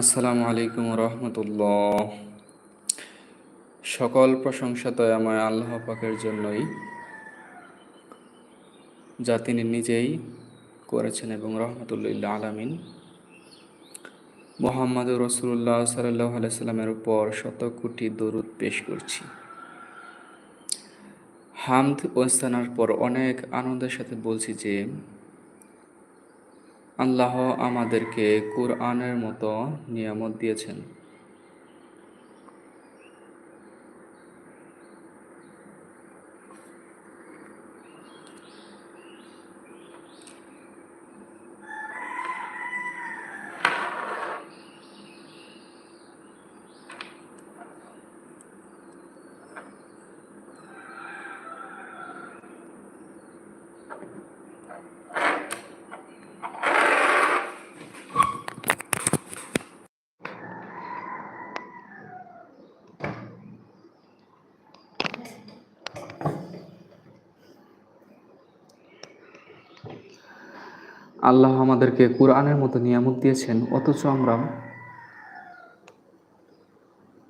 আসসালামু আলাইকুম রহমতুল্লাহ সকল প্রশংসা দয়াময় আল্লাহ পাকের জন্যই। যা তিনি নিজেই করেছেন এবং রহমতুল্লাহ আলামিন মোহাম্মদ রসুল্লাহ সাল্লাহ আলাইস্লামের উপর শত কোটি দরুদ পেশ করছি। হামদ ওস্তানার পর অনেক আনন্দের সাথে বলছি যে, আল্লাহ আমাদেরকে কোরআনের মতো নিয়ামত দিয়েছেন। আল্লাহ আমাদেরকে কোরআনের মতো নিয়ামত দিয়েছেন, অথচ আমরা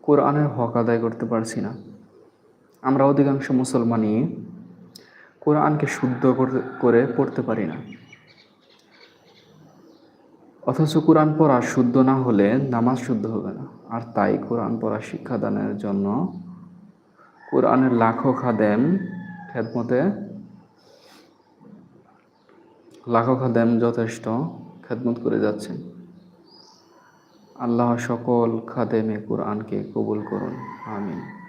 কোরআনের হক আদায় করতে পারছি না। আমরা অধিকাংশ মুসলমানই কোরআনকে শুদ্ধ করে পড়তে পারি না। অথচ কোরআন পড়া শুদ্ধ না হলে নামাজ শুদ্ধ হবে না। আর তাই কোরআন পড়া শিক্ষাদানের জন্য কোরআনের লাখো খাদেম খেদমতে লাখো খাদেম যথেষ্ট খেদমত করে যাচ্ছেন। আল্লাহ সকল খাদেমে কোরআনকে কবুল করুন। আমিন।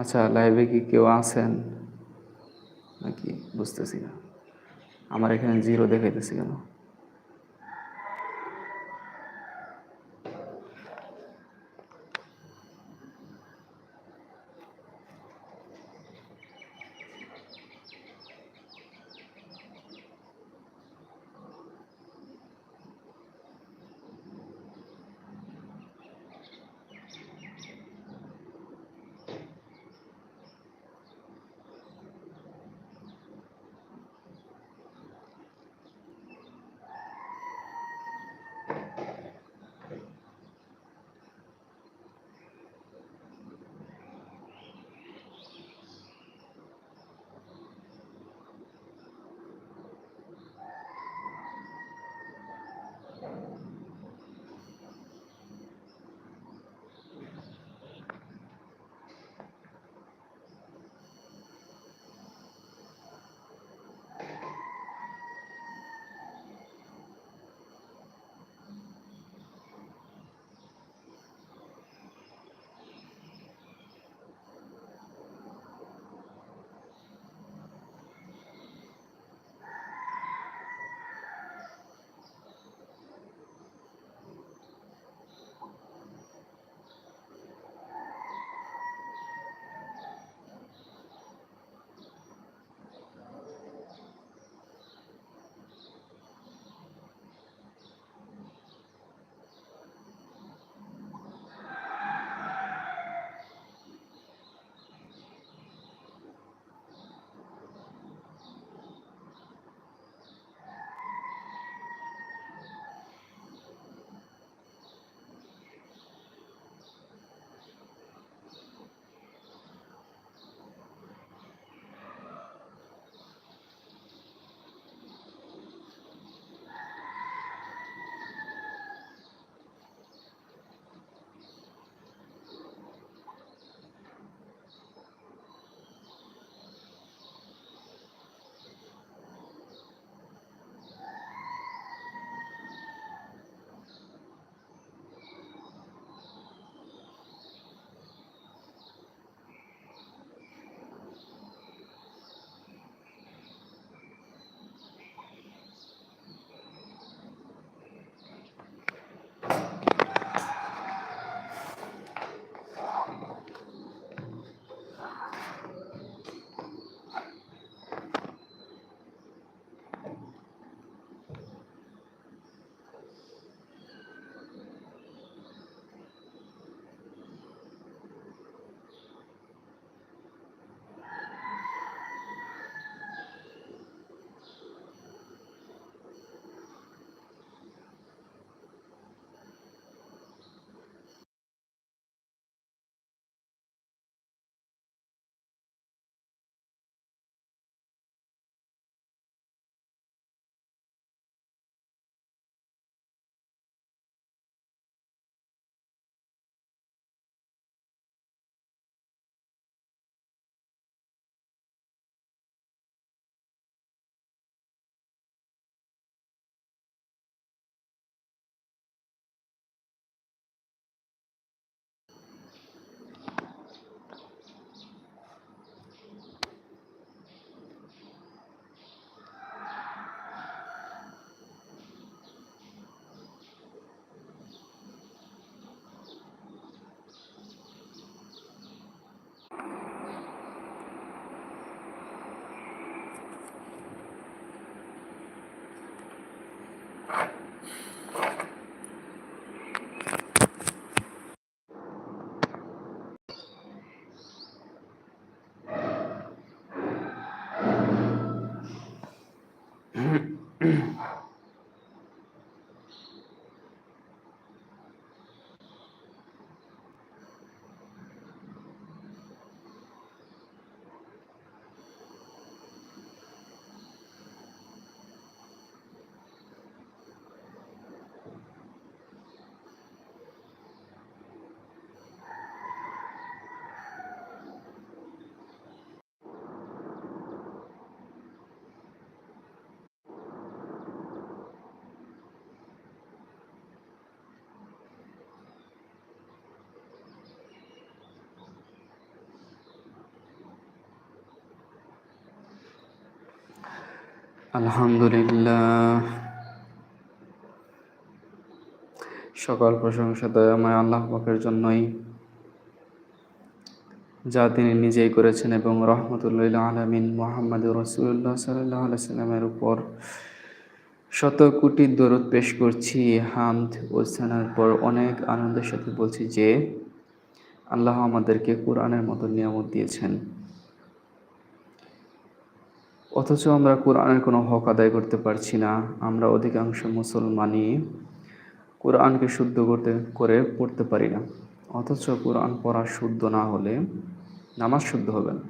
আচ্ছা লাইভে কি কেউ আছেন? নাকি বুঝতেছি না। আমার এখানে জিরো দেখাইতেছি কেন? আলহামদুলিল্লাহ। সকল প্রশংসা দয়াময় আল্লাহ পাকের জন্যই। যা তিনি নিজেই করেছেন এবং রহমতুল্লাহ আলমিন মোহাম্মদ রসুল্লাহ সাল্লাহ সাল্লামের উপর শত কোটি দরদ পেশ করছি, হামদ ও সানার পর অনেক আনন্দের সাথে বলছি যে, আল্লাহ আমাদেরকে কোরআনের মতো নিয়ামত দিয়েছেন। অথচ আমরা কোরআনের কোনো হক আদায় করতে পারছি না। আমরা অধিকাংশ মুসলমানই কোরআনকে শুদ্ধ করতে, করে পড়তে পারি না। অথচ কোরআন পড়া শুদ্ধ না হলে নামাজ শুদ্ধ হবে না।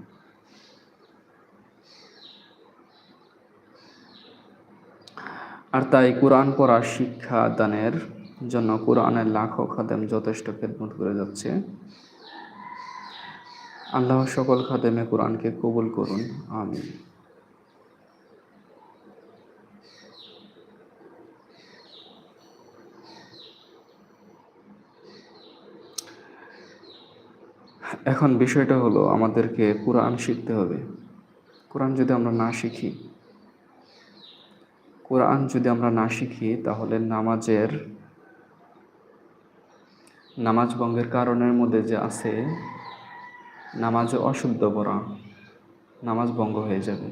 আর তাই কোরআন পড়া শিক্ষা দানের জন্য কোরআনের লাখো খাদেম যথেষ্ট খেদমত করে যাচ্ছে। আল্লাহ সকল খাদেমে কোরআনকে কবুল করুন। আমিন। এখন বিষয়টা হলো আমাদেরকে কোরআন শিখতে হবে। কোরআন যদি আমরা না শিখি, কোরআন যদি আমরা না শিখি, তাহলে নামাজের, নামাজ ভঙ্গের কারণের মধ্যে যে আছে, নামাজে অশুদ্ধ পড়া নামাজ ভঙ্গ হয়ে যাবে।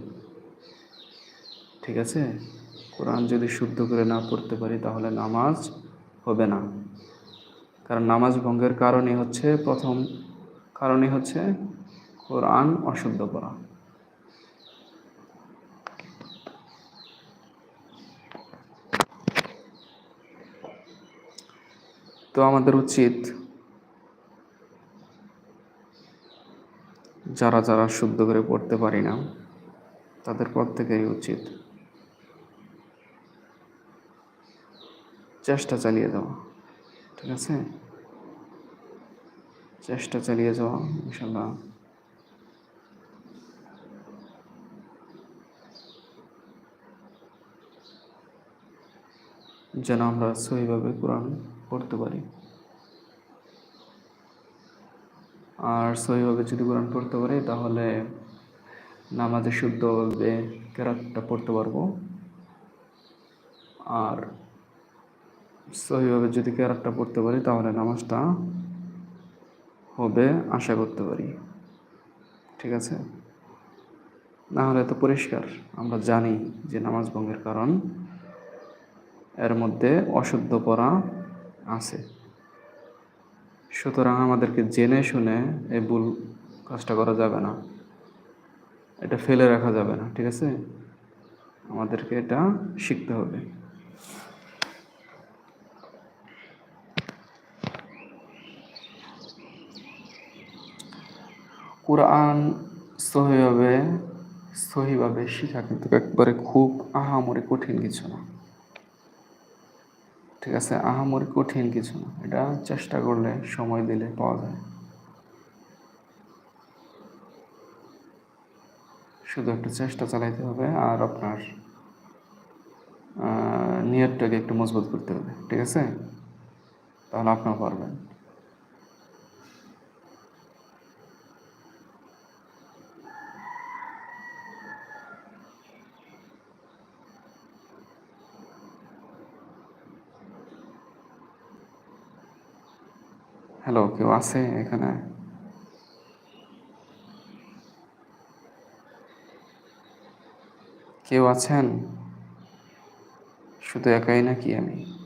ঠিক আছে? কোরআন যদি শুদ্ধ করে না পড়তে পারি, তাহলে নামাজ হবে না। কারণ নামাজ ভঙ্গের কারণে হচ্ছে প্রথম কারণই হচ্ছে কোরআন অশুদ্ধ করা তো আমাদের উচিত যারা যারা শুদ্ধ করে পড়তে পারি না, তাদের পর থেকেই উচিত চেষ্টা চালিয়ে যাওয়া ঠিক আছে? চেষ্টা চালিয়ে যাওয়া, ইনশাল্লাহ। যেন আমরা সহিভাবে কোরআন পড়তে পারি। আর সহিভাবে যদি কোরআন পড়তে পারি, তাহলে নামাজে শুদ্ধভাবে কেরাতটা পড়তে পারব। আর সহিভাবে যদি কেরাতটা পড়তে পারি, তাহলে নামাজটা হবে, আশা করতে পারি। ঠিক আছে? না হলে তো পরিষ্কার। আমরা জানি যে নামাজ ভঙ্গের কারণ। এর মধ্যে অশুদ্ধ পড়া আছে। সুতরাং আমাদেরকে জেনে শুনে এই ভুল কাজটা করা যাবে না। এটা ফেলে রাখা যাবে না। ঠিক আছে? আমাদেরকে এটা শিখতে হবে। কোরআন সহিভাবে সহিভাবে শেখা কিন্তু একবারে খুব আহামরি কঠিন কিছু না। ঠিক আছে? আহামরি কঠিন কিছু না। এটা চেষ্টা করলে সময় দিলে পাওয়া যায়। শুধু একটু চেষ্টা চালাইতে হবে আর আপনার নিয়তটাকে একটু মজবুত করতে হবে। ঠিক আছে? তাহলে আপনার পারবেন। হ্যালো কেউ আছে এখানে? কেউ আছেন? শুধু একাই নাকি আমি?